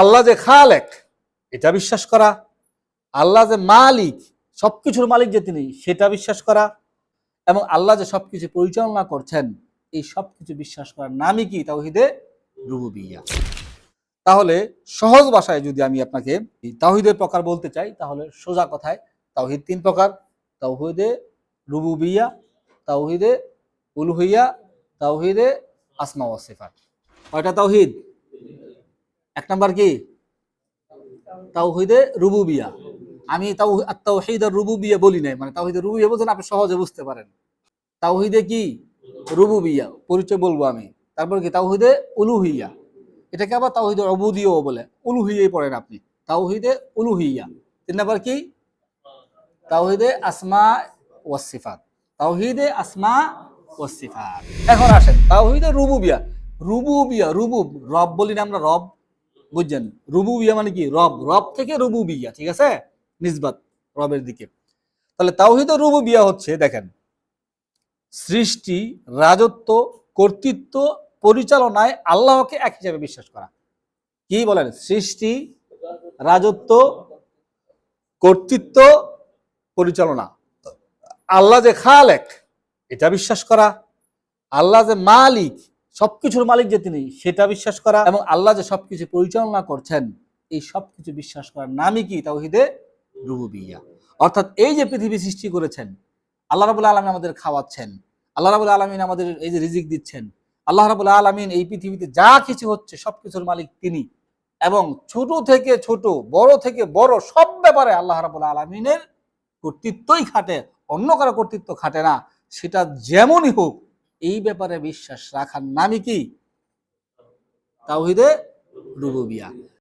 আল্লাহ যে খালেক, এটা বিশ্বাস করা। আল্লাহ যে মালিক, সবকিছুর মালিক যে তিনি, সেটা বিশ্বাস করা। এবং আল্লাহ যে সবকিছু পরিচালনা করছেন, এই সবকিছু বিশ্বাস করার নামই কি? তাওহিদে রুবুবিয়া। তাহলে সহজ ভাষায় যদি আমি আপনাকে এই তাওহিদের প্রকার বলতে চাই, তাহলে সোজা কথায় তাওহিদ তিন প্রকার। তাওহিদে রুবুবিয়া, তাওহিদে উলুহিয়া, তাওহিদে আসমা ওয়া সিফাত। কয়টা তাওহিদ? এক নাম্বার কি? তাওহিদে রুবুবিয়া। আমি তাও তাওহিদের রুবুবিয়া বলি নাই। মানে তাওহিদের রুবুবিয়া বলছেন আপনি সহজে বুঝতে পারেন। তাওহিদে কি? রুবুবিয়া। পরিচয় বলব আমি। তারপর কি? তাওহিদে উলুহিয়া। এটাকে আবার তাওহিদে অবুদিও বলে। উলুহিয়াই পড়েন আপনি। তাওহিদে উলুহিয়া। তিন নাম্বার কি? তাওহিদে আসমা ওয়াসিফাত তাওহিদে আসমা ওয়াসিফাত এখন আসেন। তাওহিদে রুবুবিয়া। রুবুবিয়া, রুবুব। রব বলি না আমরা রব। বুঝছেন? রুবু বিয়া মানে কি? রব। রব থেকে রুবু বিয়া ঠিক আছে? নিসবাত, রবের দিকে। তাহলে তাওহিদ রুবুবিয়া হচ্ছে, দেখেন, সৃষ্টি, রাজত্ব, কর্তৃত্ব, পরিচালনায় আল্লাহকে এক হিসাবে বিশ্বাস করা। কি বলেন? সৃষ্টি, রাজত্ব, কর্তৃত্ব, পরিচালনা। আল্লাহ যে খালেক, এটা বিশ্বাস করা। আল্লাহ যে মালিক সবকিছুর মালিক যে তিনি, সেটা বিশ্বাস করা এবং আল্লাহ যে সবকিছু পরিচালনা করছেন, এই সবকিছু বিশ্বাস করার নামই কি? তাওহিদে রুবুবিয়া। অর্থাৎ এই যে পৃথিবী সৃষ্টি করেছেন, আল্লাহ রাবুল আলমিন আমাদের খাওয়াচ্ছেন, আল্লাহ রাবুল আলমিন আমাদের এই যে রিজিক দিচ্ছেন, আল্লাহ রাবুল আলমিন এই পৃথিবীতে যা কিছু হচ্ছে, সবকিছুর মালিক তিনি এবং ছোট থেকে ছোট, বড় থেকে বড় সব ব্যাপারে আল্লাহ রাবুল আলমিনের কর্তৃত্বই খাটে, অন্য কারও কর্তৃত্ব খাটে না। সেটা যেমনই হোক এই ব্যাপারে বিশ্বাস রাখার নামই কি? তাওহিদে রুবুবিয়া।